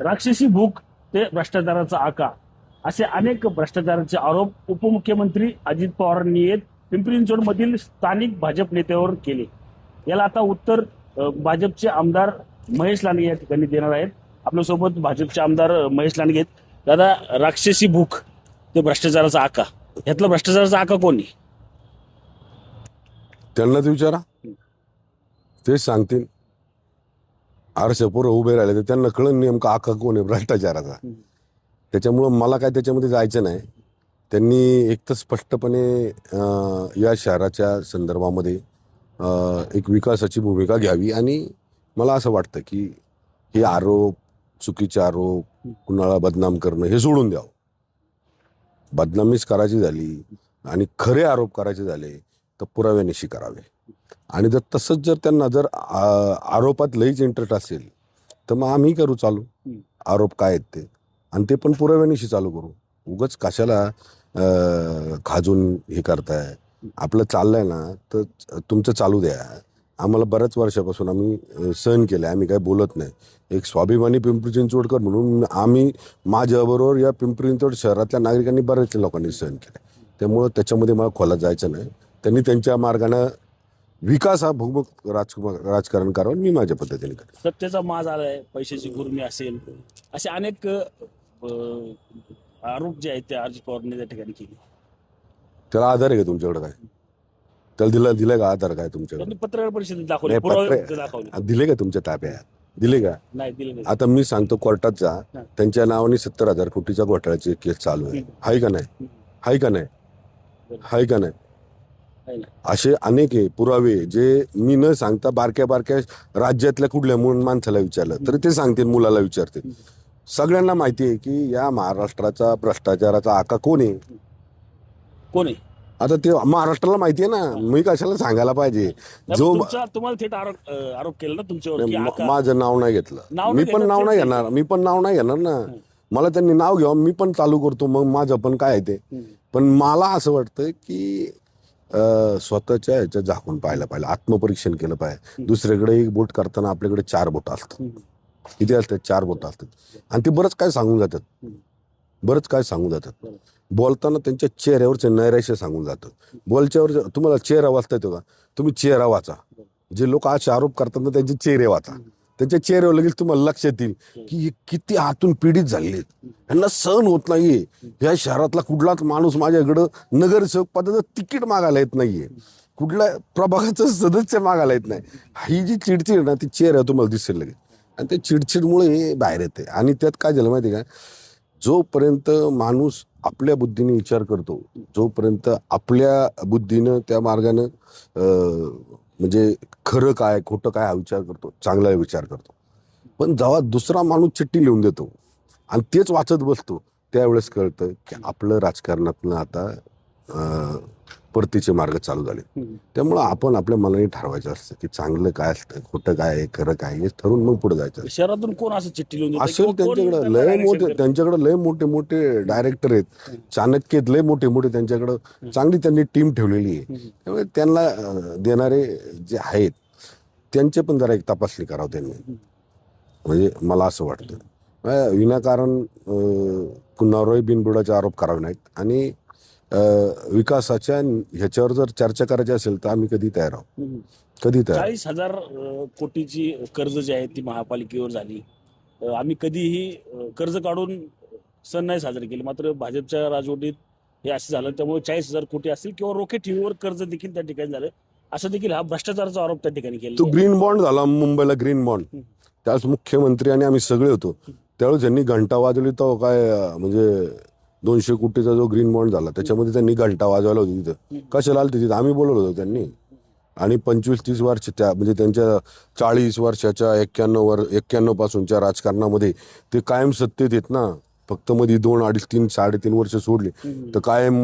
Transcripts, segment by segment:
राक्षसी भूक ते भ्रष्टाचाराचा आका. असे अनेक भ्रष्टाचाराचे आरोप उपमुख्यमंत्री अजित पवारांनी येत पिंपरी चिंचवड मधील स्थानिक भाजप नेत्यावर केले. याला आता उत्तर भाजपचे आमदार महेश लांडगे या ठिकाणी देणार आहेत. आपल्यासोबत भाजपचे आमदार महेश लांडगे आहेत. दादा राक्षसी भूक ते भ्रष्टाचाराचा आका. यातला भ्रष्टाचाराचा आका कोणी? त्यांनाच विचारा. तेच सांगतील. आरशे पोरं उभे राहिले तर त्यांना कळण नेमका आका कोण आहे भ्रष्टाचाराचा. त्याच्यामुळं मला काय त्याच्यामध्ये जायचं नाही. त्यांनी एक तर स्पष्टपणे या शहराच्या संदर्भामध्ये एक विकासाची भूमिका घ्यावी आणि मला असं वाटतं की हे आरोप चुकीचे आरोप कुणाला बदनाम करणं हे सोडून द्यावं. बदनामीच करायची झाली आणि खरे आरोप करायचे झाले तर पुराव्यानिशी करावे. आणि जर तसंच जर त्यांना जर आरोपात लईच इंटरेस्ट असेल तर मग आम्ही करू चालू. आरोप काय आहेत ते? आणि ते पण पुराव्यानिशी चालू करू. उगच कशाला खाजून हे करताय? आपलं चाललंय ना तर तुमचं चालू द्या. आम्हाला बऱ्याच वर्षापासून आम्ही सहन केलं आम्ही काय बोलत नाही. एक स्वाभिमानी पिंपरी चिंचवडकर म्हणून आम्ही माझ्याबरोबर या पिंपरी चिंचवड शहरातल्या नागरिकांनी बऱ्याच लोकांनी सहन केलं त्यामुळं त्याच्यामध्ये मला खोलात जायचं नाही. त्यांनी त्यांच्या मार्गानं विकास हा भूमुख राज राजकारण करावं मी माझ्या पद्धतीने करेन सत्तेचा माज आलाय पैशाची गुर्मी असेल असे अनेक अ, आरोप जे आहेत ते अजित पवारांनी त्या ठिकाणी केले. त्याला आधार आहे का तुमच्याकडे काय? त्याला दिला दिलाय का आधार काय तुमच्याकडे? त्यांनी पत्रकार परिषदेत दाखवले नाही, पुरावे पत्र- दाखवले. दिले का तुमच्या ताब्यात? दिले का? नाही दिले नाही. आता मी सांगतो कोर्टात जा. हा. त्यांच्या नावाने सत्तर हजार कोटीच्या घोटाळ्याची केस चालू आहे. हाय का नाही? हाय का नाही? हाय का नाही. असे अनेक आहे पुरावे जे मी न सांगता बारक्या बारक्या राज्यातल्या कुठल्या म्हणून माणसाला विचारलं तरी ते सांगतील मुलाला विचारतील. सगळ्यांना माहिती आहे की या महाराष्ट्राचा भ्रष्टाचाराचा आका कोण आहे? कोण आहे? आता ते महाराष्ट्राला माहिती आहे ना मी कशाला सांगायला पाहिजे? जो तुम्हाला थेट आरोप केला ना तुमच्यावर माझं नाव नाही घेतलं. मी पण नाव नाही घेणार मी पण नाव नाही घेणार ना. मला त्यांनी नाव घ्यावं मी पण चालू करतो मग माझं पण काय आहे ते. पण मला असं वाटतं की स्वतःच्या ह्याच्यात झाकून पाहायला पाहिजे आत्मपरीक्षण केलं पाहिजे दुसरीकडे एक बोट करताना आपल्याकडे चार बोट असतात. किती असतात? चार बोट असतात. आणि ते बरंच काय सांगून जातात. बरंच काय सांगून जातात. बोलताना त्यांच्या चेहऱ्यावरचे नैराश्य सांगून जातं. बोलच्यावर तुम्हाला चेहरा वाचता येतो का? तुम्ही चेहरा वाचा. जे लोक असे आरोप करतात ना त्यांचे चेहरे वाचा. त्यांच्या चेहऱ्यावर लगेच तुम्हाला लक्षात येईल की हे किती आतून पीडित झालेले आहेत. यांना सहन होत नाहीये. या शहरातला कुठलाच माणूस माझ्याकडं नगरसेवक पदाचं तिकीट मागायला येत नाहीये. कुठल्या प्रभागाचं सदस्य मागायला येत नाही. ही जी चिडचिड ना ती चेहरा तुम्हाला दिसेल लगेच. आणि त्या चिडचिडमुळे हे बाहेर येते. आणि त्यात काय झालं माहिती का? जोपर्यंत माणूस आपल्या बुद्धीने विचार करतो जोपर्यंत आपल्या बुद्धीनं त्या मार्गानं म्हणजे खरं काय खोटं काय हा विचार करतो चांगला विचार करतो. पण जेव्हा दुसरा माणूस चिठ्ठी लिहून देतो आणि तेच वाचत बसतो त्यावेळेस कळतं की आपलं राजकारणातलं आता परतीचे मार्ग चालू झाले. त्यामुळं आपण आपल्या मनाने ठरवायचं असतं की चांगलं काय असतं खोटं काय आहे खरं काय हे ठरवून मग पुढे जायचं शहरातून कोण असं चिठ्ठी लिहून कोण त्यांच्याकडे लय मोठे? त्यांच्याकडे लय मोठे मोठे डायरेक्टर आहेत. चाणक्य आहेत, लय मोठे मोठे त्यांच्याकडं चांगली त्यांनी टीम ठेवलेली आहे. त्यामुळे त्यांना देणारे जे आहेत त्यांचे पण जरा एक तपासणी करावं त्यांनी. म्हणजे मला असं वाटतं. विनाकारण अं, कुणावरही बिनबुडाचे आरोप करावे नाहीत. आणि विकासाच्या ह्याच्यावर जर चर्चा करायची असेल तर आम्ही कधी तयार आहोत. कधी तयार. चाळीस हजार कोटीची कर्ज जी आहे ती महापालिकेवर झाली. आम्ही कधीही कर्ज काढून सण नाही साजरे केले. मात्र भाजपच्या राजवटीत हे असं झालं. त्यामुळे चाळीस हजार कोटी असतील किंवा रोखे ठेवीवर कर्ज देखील त्या ठिकाणी झालं. असं देखील हा भ्रष्टाचाराचा आरोप त्या ठिकाणी तो केला ग्रीन बॉन्ड झाला मुंबईला ग्रीन बॉन्ड. त्यावेळेस मुख्यमंत्री आणि आम्ही सगळे होतो. त्यावेळेस ज्यांनी घंटा वाजवली तो काय म्हणजे दोनशे कोटीचा जो ग्रीन बॉन्ड झाला त्याच्यामध्ये त्यांनी घंटा वाजवला होती तिथं. कशाला आलं तिथं? आम्ही बोलवलं होतो त्यांनी. आणि पंचवीस तीस वर्ष त्या म्हणजे त्यांच्या चाळीस वर्षाच्या एक्क्याण्णव वर एक्क्याण्णव पासूनच्या राजकारणामध्ये ते कायम सत्तेत येत ना. फक्त मध्ये दोन अडीच तीन साडेतीन वर्ष सोडले. तर कायम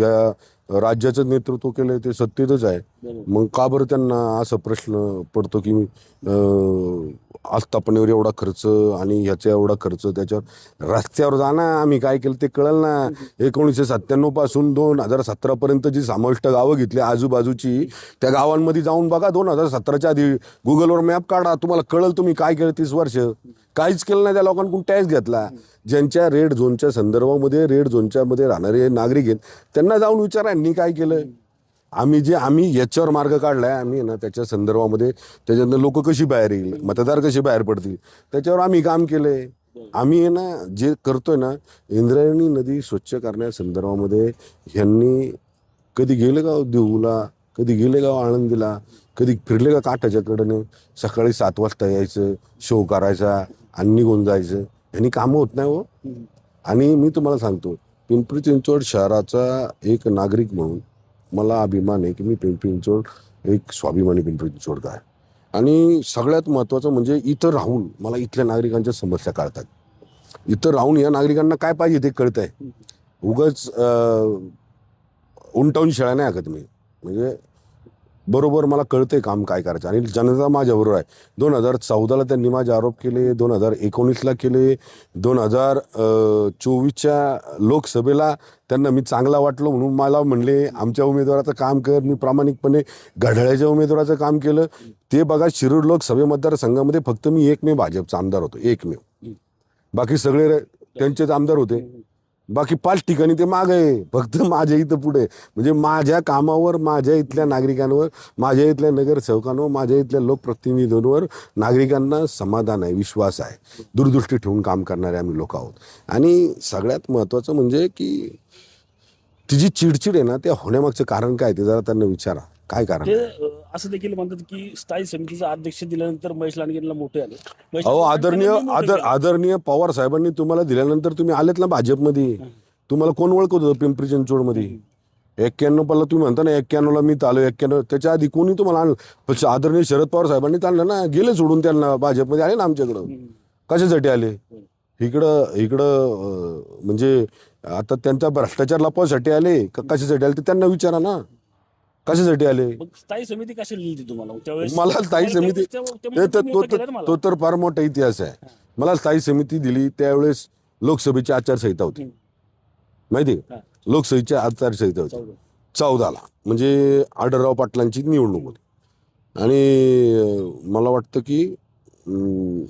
या राज्याचं नेतृत्व केलंय ते सत्तेतच आहे. मग का बरं त्यांना असा प्रश्न पडतो की आस्थापनेवर एवढा खर्च आणि ह्याचा एवढा खर्च त्याच्यावर रस्त्यावर जा ना आम्ही काय केलं ते कळलं ना. एकोणीसशे सत्त्याण्णवपासून दोन हजार सतरा पर्यंत जी समाविष्ट गावं घेतली आजूबाजूची त्या गावांमध्ये जाऊन बघा दोन हजार सतराच्या आधी गुगलवर मॅप काढा. तुम्हाला कळलं तुम्ही काय केलं तीस वर्ष? काहीच केलं नाही त्या लोकांकडून टॅक्स घेतला. ज्यांच्या रेड झोनच्या संदर्भामध्ये रेड झोनच्या मध्ये राहणारे नागरिक आहेत त्यांना जाऊन विचारा यांनी काय केलं आम्ही जे आम्ही याच्यावर मार्ग काढलाय आम्ही ना त्याच्या संदर्भामध्ये त्याच्यातनं लोक कशी बाहेर येईल मतदार कसे बाहेर पडतील त्याच्यावर आम्ही काम केलंय. आम्ही ना जे करतोय ना इंद्रायणी नदी स्वच्छ करण्या संदर्भामध्ये ह्यांनी कधी गेले का देऊला कधी गेले का आळंदीला कधी फिरले का काठाच्या कडनं सकाळी सात वाजता यायचं शो करायचा आणि निघून जायचं ह्यांनी कामं होत नाही हो. आणि मी तुम्हाला सांगतो पिंपरी चिंचवड शहराचा एक नागरिक म्हणून मला अभिमान आहे की मी पिंपरी चिंचवड एक स्वाभिमानी पिंपरी चिंचवडचा आहे. आणि सगळ्यात महत्त्वाचं म्हणजे इथं राहून मला इथल्या नागरिकांच्या समस्या कळतात. इथं राहून या नागरिकांना काय पाहिजे ते कळत आहे उगाच उंटावून शाळा नाही ऐकत मी. म्हणजे बरोबर मला कळतंय काम काय करायचं. आणि जनता माझ्याबरोबर आहे. दोन हजार चौदाला त्यांनी माझे आरोप केले दोन हजार एकोणीसला केले दोन हजार चोवीसच्या लोकसभेला त्यांना मी चांगला वाटलो म्हणून मला म्हणले आमच्या उमेदवाराचं काम कर. मी प्रामाणिकपणे घड्याळ्याच्या उमेदवाराचं काम केलं. ते बघा शिरूर लोकसभे मतदारसंघामध्ये फक्त मी एकमेव भाजपचा आमदार होतो. एकमेव. बाकी सगळे त्यांचेच आमदार होते. बाकी पाच ठिकाणी ते माग आहे. फक्त माझ्या इथं पुढे म्हणजे माझ्या कामावर माझ्या इथल्या नागरिकांवर माझ्या इथल्या नगरसेवकांवर माझ्या इथल्या लोकप्रतिनिधींवर नागरिकांना समाधान आहे विश्वास आहे. दूरदृष्टी ठेवून काम करणारे आम्ही लोक आहोत. आणि सगळ्यात महत्त्वाचं म्हणजे की ती जी चिडचिड आहे ना ते होण्यामागचं कारण काय ते जरा त्यांना विचारा. काय कारण ते आहे? अ, असं देखील म्हणतात की स्थायी समितीचा अध्यक्ष दिल्यानंतर महेश लांडगेंना मोठे आले. महेश अहो आदरणीय मोठे आदर केले. आदरणीय पवार साहेबांनी तुम्हाला दिल्यानंतर तुम्ही आलेत ना भाजपमध्ये. तुम्हाला कोण ओळखत होतं पिंपरी चिंचवडमध्ये? एक्क्याण्णव पला तुम्ही म्हणता ना एक्क्याण्णवला मी आलो एक्क्याण्णव त्याच्या आधी कोणी तुम्हाला आणलं? पण आदरणीय शरद पवार साहेबांनी आणलं ना गेले सोडून त्यांना भाजपमध्ये आले ना आमच्याकडं. हम्म. कशासाठी आले? इकडं इकडं अं, म्हणजे आता त्यांचा भ्रष्टाचार लपवासाठी आले. का कशासाठी आले? ते त्यांना विचारा ना. कशासाठी आले? मग स्थायी समिती कशी लिहिली तुम्हाला? त्यावेळेस मला स्थायी तुम्हाला समिती त्यावेळेस त्या- ते तर तुम्ही तो मोठं केलं तर ना मला. तो तर फार मोठा इतिहास आहे. मला स्थायी समिती दिली त्यावेळेस लोकसभेची आचारसंहिता होती. माहिती हा. लोकसभेची आचारसंहिता होती. चौदा. चौदाला. म्हणजे आढळराव पाटलांची निवडणूक होती. आणि अं, मला वाटतं की अं,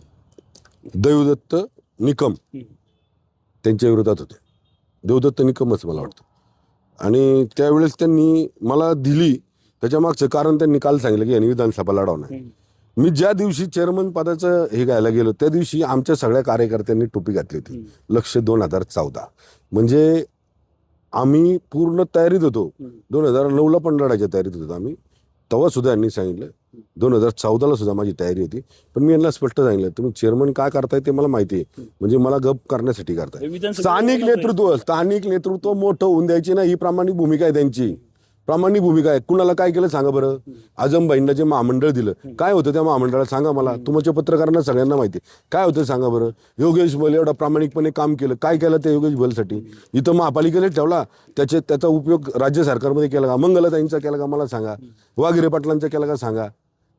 देवदत्त निकम हम्म. त्यांच्या विरोधात होते. देवदत्त निकमच मला वाटतं. आणि त्यावेळेस त्यांनी मला दिली त्याच्या मागचं कारण त्यांनी काल सांगितलं की यांनी विधानसभा लढवणार. मी ज्या दिवशी चेअरमन पदाचं हे घ्यायला गेलो त्या दिवशी आमच्या सगळ्या कार्यकर्त्यांनी टोपी घातली होती. लक्ष दोन हजार चौदा म्हणजे आम्ही पूर्ण तयारीत होतो. दोन हजार नऊला पण लढायच्या तयारीत होतो आम्ही तेव्हा सुद्धा यांनी सांगितलं दोन हजार चौदाला सुद्धा माझी तयारी होती. पण मी यांना स्पष्ट सांगितलं तुम्ही चेअरमन काय करताय ते मला माहिती आहे. म्हणजे मला गप करण्यासाठी करताय. स्थानिक. नेतृत्व स्थानिक नेतृत्व मोठं होऊन द्यायची ना ही प्रामाणिक भूमिका आहे त्यांची. प्रामाणिक भूमिका आहे. कुणाला काय केलं सांगा बरं. आजमबाईंना जे महामंडळ दिलं काय होतं त्या महामंडळात सांगा मला. तुमच्या पत्रकारांना सगळ्यांना माहिती आहे. काय होतं सांगा बरं. योगेश बल एवढा प्रामाणिकपणे काम केलं. काय केलं त्या योगेश बलसाठी इथं महापालिकेने ठेवला. त्याचे त्याचा उपयोग राज्य सरकारमध्ये केला का? मंगलताईंचा केला का? मला सांगा. वागिरे पाटलांचा केला का? सांगा.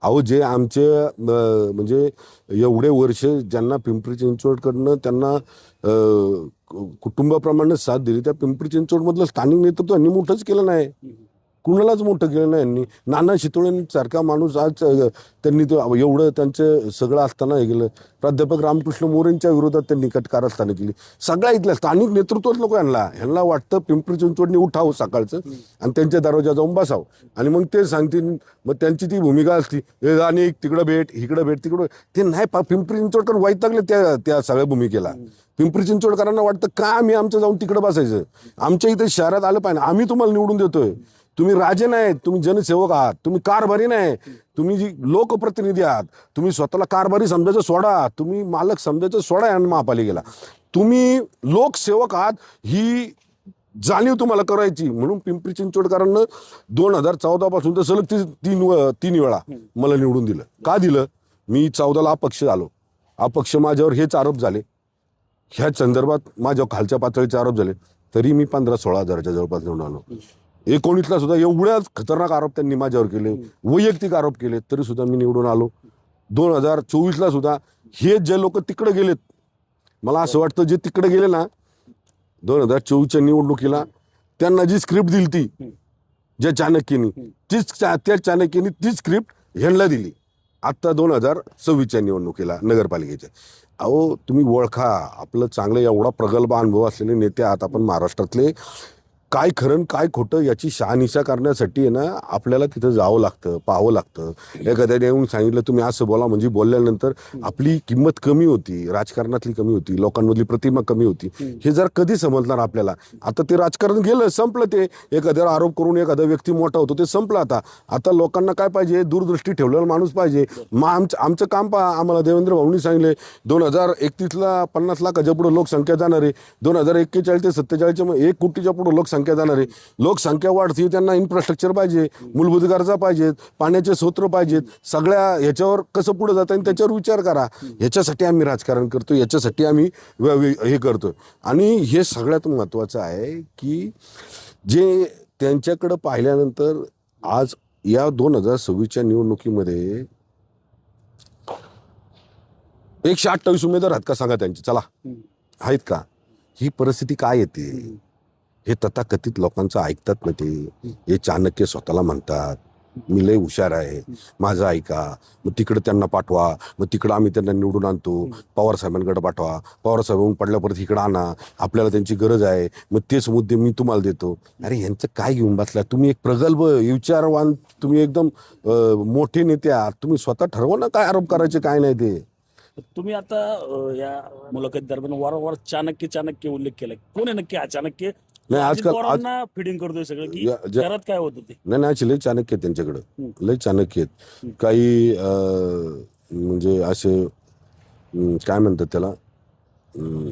अहो जे आमचे म्हणजे एवढे वर्ष ज्यांना पिंपरी चिंचवडकडनं त्यांना कुटुंबाप्रमाणे साथ दिली त्या पिंपरी चिंचवडमधलं स्थानिक नेतृत्व यांनी मोठंच केलं नाही. कुणालाच मोठं केलं नाही यांनी. नाना शितोळेंसारखा माणूस आज त्यांनी तो एवढं त्यांचं सगळं असताना हे केलं. प्राध्यापक रामकृष्ण मोरेंच्या विरोधात त्यांनी कटकारस्थानं केली. सगळ्या इथल्या स्थानिक नेतृत्वच नको यांना. यांना वाटतं पिंपरी चिंचवडनी उठावं सकाळचं आणि त्यांच्या दरवाजा जाऊन बसावं. आणि मग ते सांगतील मग त्यांची ती भूमिका असती. "ए, आणि तिकडं भेट इकडं भेट तिकडं ते नाही पा- पिंपरी चिंचवडकर वैतागले त्या त्या सगळ्या भूमिकेला. पिंपरी चिंचवडकरांना वाटतं का आम्ही आमचं जाऊन तिकडं बसायचं? आमच्या इथे शहरात आलं पाहिजे. आम्ही तुम्हाला निवडून देतोय. तुम्ही राजे नाहीत तुम्ही जनसेवक आहात तुम्ही कारभारी नाही तुम्ही जी लोकप्रतिनिधी आहात तुम्ही स्वतःला कारभारी समजायचं सोडा तुम्ही मालक समजायचं सोडा या महापालिकेला. तुम्ही लोकसेवक आहात ही जाणीव तुम्हाला करायची. म्हणून पिंपरी चिंचवडकरांना दोन हजार चौदा पासून तर सलग ती- तीन तीन वेळा मला निवडून दिलं. का दिलं? मी चौदाला अपक्ष झालो. अपक्ष माझ्यावर हेच आरोप झाले. ह्या संदर्भात माझ्या खालच्या पातळीचे आरोप झाले. तरी मी पंधरा सोळा हजाराच्या जवळपास घेऊन आलो. एकोणीसला सुद्धा एवढ्याच खतरनाक आरोप त्यांनी माझ्यावर केले. वैयक्तिक आरोप केले तरी सुद्धा मी निवडून आलो. दोन हजार चोवीसला सुद्धा हे जे लोक तिकडे गेलेत मला असं वाटतं जे तिकडे गेले ना दोन हजार चोवीसच्या निवडणुकीला त्यांना जी स्क्रिप्ट दिली ती ज्या चाणक्यनी तीच त्या चाणक्यनी तीच स्क्रिप्ट ह्यांना दिली. आत्ता दोन हजार सव्वीसच्या निवडणुकीला नगरपालिकेच्या. अहो तुम्ही ओळखा आपलं चांगलं एवढा प्रगल्भ अनुभव असलेले नेते आहात आपण महाराष्ट्रातले. काय खरं काय खोटं याची शहानिशा करण्यासाठी आहे ना आपल्याला तिथं जावं लागतं पाहावं लागतं. एखाद्याने येऊन सांगितलं तुम्ही असं बोला म्हणजे बोलल्यानंतर आपली किंमत कमी होती राजकारणातली कमी होती लोकांमधली प्रतिमा कमी होती. हे जर कधी समजणार आपल्याला? आता ते राजकारण गेलं संपलं ते. एखाद्यावर आरोप करून एखादा व्यक्ती मोठा होतो ते संपलं आता. आता लोकांना काय पाहिजे? दूरदृष्टी ठेवलेला माणूस पाहिजे. मग आमचं आमचं काम पहा. आम्हाला देवेंद्र भाऊंनी सांगितले दोन हजार एकतीसला पन्नास लाखाच्या पुढे लोकसंख्या जाणार आहे दोन हजार एक्केचाळीस ते सत्तेचाळीसच्या एक कोटीच्या पुढे लोकसंख्या जाणार. आहे लोकसंख्या वाढती त्यांना इन्फ्रास्ट्रक्चर पाहिजे मूलभूत गरजा पाहिजेत पाण्याचे स्रोत्र पाहिजेत. सगळ्या ह्याच्यावर कसं पुढे जाता येईल त्याच्यावर विचार करा. ह्याच्यासाठी आम्ही राजकारण करतो याच्यासाठी आम्ही हे करतो आणि हे सगळ्यात महत्त्वाचं आहे की जे त्यांच्याकडं पाहिल्यानंतर आज या दोन हजार सव्वीसच्या निवडणुकीमध्ये एकशे अठ्ठावीस उमेदवार आहेत का? सांगा त्यांचे. चला. आहेत का? ही परिस्थिती काय येते? हे तथाकथित लोकांचं ऐकतात ना ते. हे चाणक्य स्वतःला म्हणतात. मी लय हुशार आहे. माझं ऐका. मग तिकडे त्यांना पाठवा. मग तिकडं आम्ही त्यांना निवडून आणतो. पवार साहेबांकडे पाठवा. पवार साहेबांहून पडल्या परत इकडं आणा. आपल्याला त्यांची गरज आहे. मग तेच मुद्दे मी तुम्हाला देतो. अरे यांचं काय घेऊन बसला? तुम्ही एक प्रगल्भ विचारवान तुम्ही एकदम मोठे नेते आहात. तुम्ही स्वतः ठरवा ना काय आरोप करायचे काय नाही ते. तुम्ही आता या मुलाखत दरम्यान वारंवार चाणक्य चाणक्य उल्लेख केला कोण आहे नक्की हा चाणक्य? नाही, अजित आजकाल- पवारांना फिडिंग करतोय सगळं की या- ज्या- घरात काय होतं ते? नाही नाही लय चाणक्य आहेत त्यांच्याकडं. लय चाणक्य आहेत. काही अं, म्हणजे असे अं, काय म्हणतात त्याला? अं,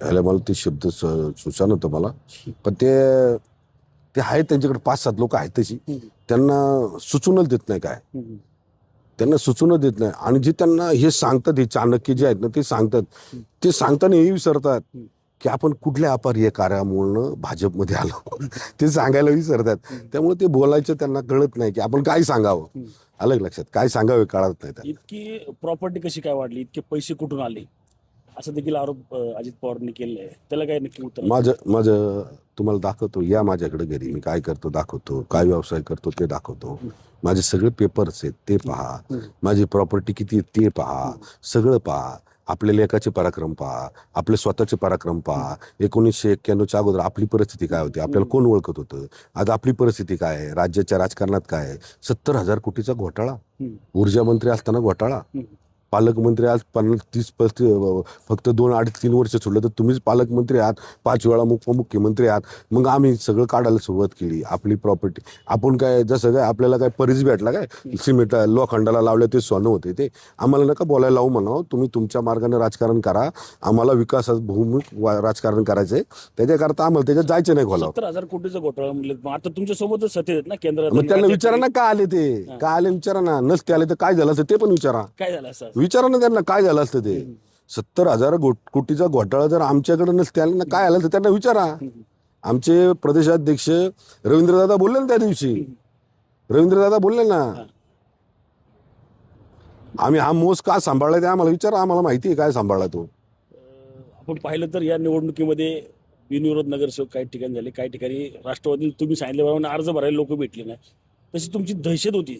ह्याला मला ते शब्द सुचना होतं मला. पण ते ते आहेत त्यांच्याकडे पाच सात लोक आहेत तशी. त्यांना सुचूनच देत नाही काय. त्यांना सुचूनच देत नाही. आणि जे त्यांना हे सांगतात हे चाणक्य जे आहेत ना ते सांगतात. ते सांगताना हे विसरतात. की आपण कुठल्या अपार्य कार्यामुळं भाजपमध्ये आलो. ते सांगायला विसरतात त्यामुळे ते बोलायचं त्यांना कळत नाही की आपण काय सांगावं. का लक्षात? काय सांगावे कळत नाही. इतकी प्रॉपर्टी कशी काय वाढली? इतके पैसे कुठून आले? असं देखील आरोप अजित पवारांनी आहे. त्याला काय नक्की उत्तर माझं माझं तुम्हाला दाखवतो. या माझ्याकडे घरी मी काय करतो दाखवतो. काय व्यवसाय करतो ते दाखवतो. माझे सगळे पेपर्स आहेत ते पहा. माझी प्रॉपर्टी किती ते पहा. सगळं पहा. आपल्या लेखाचे पराक्रम पहा आपले स्वतःचे पराक्रम पहा. एकोणीसशे एक्क्याण्णवच्या अगोदर आपली परिस्थिती काय होती? आपल्याला कोण ओळखत होतं? आज आपली परिस्थिती काय आहे? राज्याच्या राजकारणात काय आहे? सत्तर हजार कोटीचा घोटाळा. ऊर्जा मंत्री असताना घोटाळा. पालकमंत्री आज पन्नास तीस पस्तीस फक्त दोन अडीच तीन वर्ष सोडलं तर तुम्हीच पालकमंत्री आहात. पाच वेळा उपमुख्यमंत्री आहात. मग आम्ही सगळं काढायला सुरुवात केली आपली प्रॉपर्टी आपण काय जसं काय आपल्याला काय परिस भेटला काय? सिमेंट लोखंडाला लावलं ते सोनं होते ते. आम्हाला नका बोलायला लावू म्हणावं. तुम्ही तुमच्या मार्गाने राजकारण करा. आम्हाला विकासात भूमिक राजकारण करायचंय. त्याच्याकरता आम्हाला त्याच्यात जायचं नाही सत्तर हजार कोटीचा घोटाळा म्हणले आता तुमच्या सोबतच सत्य आहेत ना केंद्रात मग त्यांना. विचारा ना का आले ते. का आले विचारा ना. नसते आले तर काय झालं असतं ते पण विचारा. काय झालं असं? विचारा ना त्यांना काय झालं असतं ते? सत्तर हजार गो- कोटीचा घोटाळा जर आमच्याकडे नसते आला ना काय आलं असतं? त्यांना विचारा. आमचे प्रदेशाध्यक्ष रवींद्रदादा बोलले ना त्या दिवशी. रवींद्रदादा बोलले ना. आम्ही हा मोस का सांभाळला ते आम्हाला विचारा आम्हाला माहिती आहे काय सांभाळला तो. आपण पाहिलं तर या निवडणुकीमध्ये बिनविरोध नगरसेवक काही ठिकाणी झाले काही ठिकाणी राष्ट्रवादी तुम्ही सांगितल्याप्रमाणे अर्ज भरायला लोक भेटले नाही. तशी तुमची दहशत होती.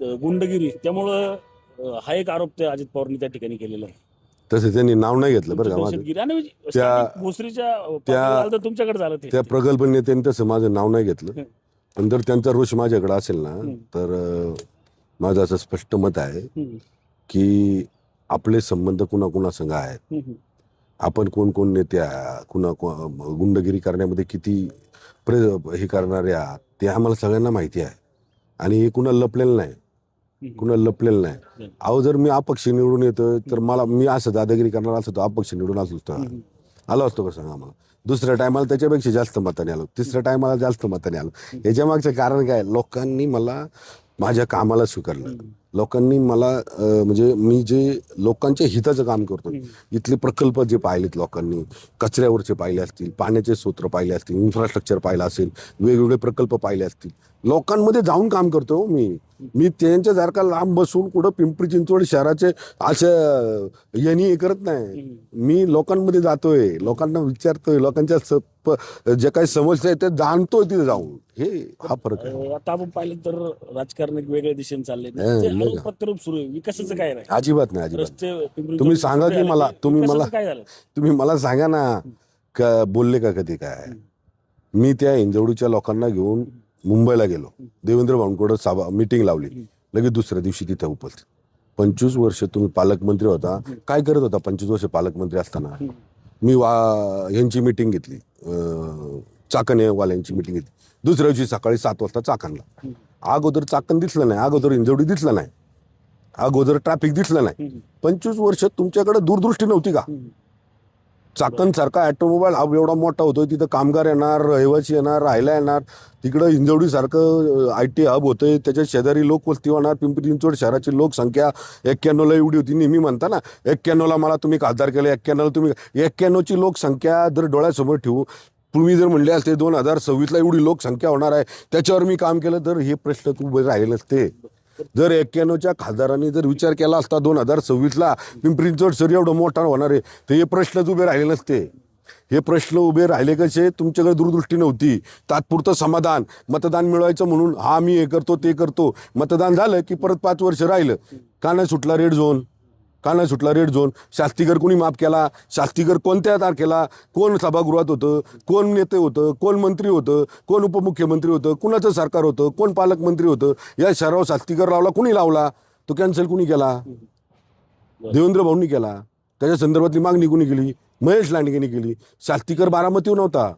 गुंडगिरी. त्यामुळं अ, हा एक आरोप त्या अजित पवारांनी त्या ठिकाणी केलेला आहे तसे त्यांनी नाव नाही घेतलं बरं का माझं दहशतगिरी आणि त्या- स्थानिक भोसरीच्या आलं तर तुमच्याकडे झालं ते त्या प्रगल्भ नेत्यांनी तसं माझं नाव नाही घेतलं. पण जर त्यांचा रोष माझ्याकडे असेल ना. तर अं, माझं असं स्पष्ट मत आहे हम्म, की आपले संबंध कुणाकुणासंग आहेत हम्म, हम्म. आपण कोण कोण नेते आहात, कुणा को- गुंडगिरी करण्यामध्ये किती प्रे हे करणारे आहात ते आम्हाला सगळ्यांना माहिती आहे आणि हे कुणाला लपलेलं नाही. कुणाला लपलेलं नाही. अहो जर मी अपक्ष निवडून येतोय तर मला मी असं दादागिरी करणार असतो अपक्ष निवडून असलो असतो हम्म. आलो असतो का सांगा आम्हाला? दुसऱ्या टायमाला त्याच्यापेक्षा जास्त मताने आलो. तिसऱ्या टायमाला जास्त मताने आलो. याच्या मागचं कारण काय? लोकांनी मला माझ्या कामाला स्वीकारलं. लोकांनी मला म्हणजे मी जे लोकांच्या हिताचं काम करतो इथले प्रकल्प जे पाहिलेत लोकांनी कचऱ्यावरचे पाहिले असतील पाण्याचे सूत्र पाहिले असतील इन्फ्रास्ट्रक्चर पाहिलं असेल वेगवेगळे प्रकल्प पाहिले असतील लोकांमध्ये जाऊन काम करतो हो मी. मी त्यांच्यासारखा लांब बसून कुठं पिंपरी चिंचवड शहराचे असं यांनी हे करत नाही. मी लोकांमध्ये जातोय लोकांना विचारतोय लोकांच्या जे काही समस्या आहेत ते जाणतोय तिथे जाऊन. हे हा फरक आहे. आता आपण पाहिलं तर राजकारण एक वेगळ्या दिशेने चाललंय ते नाही आरोप का? प्रत्यारोप सुरू आहे. विकासाचं काय नाही. अजिबात नाही अजिबात रस्ते पिंपरी तुम्ही सांगा की मला, तुम्ही मला- विकासाचं काय झालं? तुम्ही मला सांगा ना का बोलले का कधी काय? मी त्या इंजवडीच्या लोकांना घेऊन मुंबईला गेलो. देवेंद्र भाऊंकडं सभा मिटिंग लावली. लगेच दुसऱ्या दिवशी तिथे उपस्थित. पंचवीस वर्ष तुम्ही पालकमंत्री होता. काय करत होता पंचवीस वर्ष पालकमंत्री असताना? मी वा यांची मिटिंग घेतली. अं, चाकणवाल्यांची मिटिंग घेतली. दुसऱ्या दिवशी सकाळी सात वाजता चाकणला. अगोदर चाकण दिसलं नाही अगोदर इंजवडी दिसलं नाही. अगोदर ट्रॅफिक दिसलं नाही. पंचवीस वर्ष तुमच्याकडे दूरदृष्टी नव्हती का? चाकण सारखा ऑटोमोबाईल एवढा मोठा होतोय तिथं कामगार येणार रहिवासी येणार राहायला येणार तिकडं इंजवडी सारखं आय टी हब होतंय त्याच्या शेजारी लोक वस्ती होणार पिंपरी चिंचवड शहराची लोकसंख्या एक्क्याण्णवला एवढी होती नेहमी म्हणता ना. एक्क्याण्णवला मला तुम्ही खासदार केलं एक्क्याण्णवला तुम्ही एक्क्याण्णवची लोकसंख्या जर डोळ्यासमोर ठेवू तुम्ही जर म्हणले असते दोन हजार सव्वीसला एवढी लोकसंख्या होणार आहे त्याच्यावर मी काम केलं तर हे प्रश्न उभे राहिले नसते जर एक्क्याण्णवच्या खासदारांनी जर विचार केला असता दोन हजार सव्वीसला पिंपरी सर एवढं मोठा होणार आहे तर हे प्रश्नच उभे राहिले नसते. हे प्रश्न उभे राहिले कसे? तुमच्याकडे दूरदृष्टी नव्हती. तात्पुरतं समाधान मतदान मिळवायचं म्हणून हा मी हे करतो ते करतो. मतदान झालं की परत पाच वर्ष राहिलं. का नाही सुटला रेड झोन का नाही सुटला रेड झोन शास्तीकर कोणी माफ केला? शास्तीकर कोणत्या तारखेला? कोण सभागृहात होतं? कोण नेते होतं? कोण मंत्री होतं? कोण उपमुख्यमंत्री होतं? कुणाचं सरकार होतं? कोण पालकमंत्री होतं? या शहरावर शास्तीकर लावला कुणी लावला? तो कॅन्सल कुणी केला? देवेंद्र भाऊंनी केला. त्याच्या संदर्भातली मागणी कुणी केली? महेश लांडगेने केली. शास्तीकर बारामतीहून नव्हता.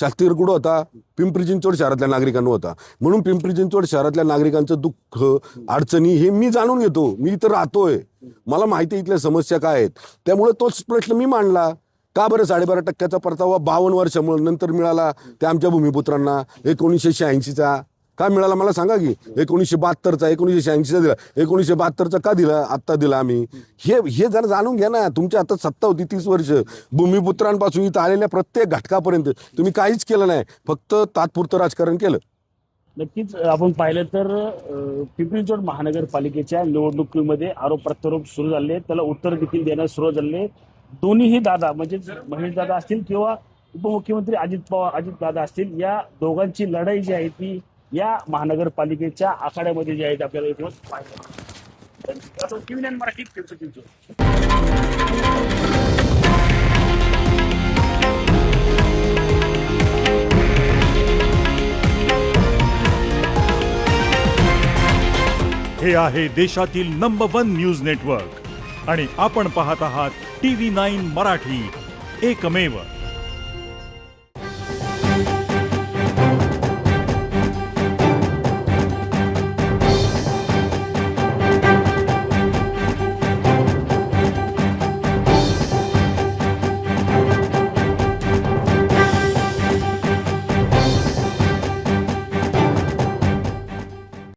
शास्तीकर कुठं होता? पिंपरी चिंचवड शहरातल्या नागरिकांना होता. म्हणून पिंपरी चिंचवड शहरातल्या नागरिकांचं दुःख अडचणी हे मी जाणून घेतो. मी इथं राहतोय. मला माहिती आहे इथल्या समस्या काय आहेत. त्यामुळे तोच प्रश्न मी मांडला. का बरं साडेबारा टक्क्याचा परतावा बावन्न वर्षामुळे नंतर मिळाला? त्या आमच्या भूमिपुत्रांना एकोणीसशे शहाऐंशीचा का मिळाला मला सांगा की? एकोणीसशे बहात्तरचा एकोणीसशे शहाऐंशीचा दिला. एकोणीसशे बहात्तरचा का दिला? आत्ता दिला आम्ही. हे हे जरा जाणून घ्या ना. तुमच्या आता सत्ता होती तीस वर्ष. भूमिपुत्रांपासून इथं आलेल्या प्रत्येक घटकापर्यंत. तुम्ही काहीच केलं नाही. फक्त तात्पुरतं राजकारण केलं. नक्कीच आपण पाहिलं तर अं, पिंपरी चिंचवड महानगरपालिकेच्या निवडणुकीमध्ये आरोप प्रत्यारोप सुरू झाले. त्याला उत्तर देखील देण्यास सुरू झाले. दोन्हीही दादा म्हणजे महेश दादा असतील किंवा उपमुख्यमंत्री अजित पवार अजित दादा असतील या दोघांची लढाई जी आहे ती या महानगरपालिकेच्या आखाड्यामध्ये जे आहे ते आपल्याला इथून पाहिजे आता TV मराठी पिंपरी हे आहे देशातील नंबर वन न्यूज नेटवर्क आणि आपण पाहत आहात टी व्ही नाईन मराठी. एकमेव.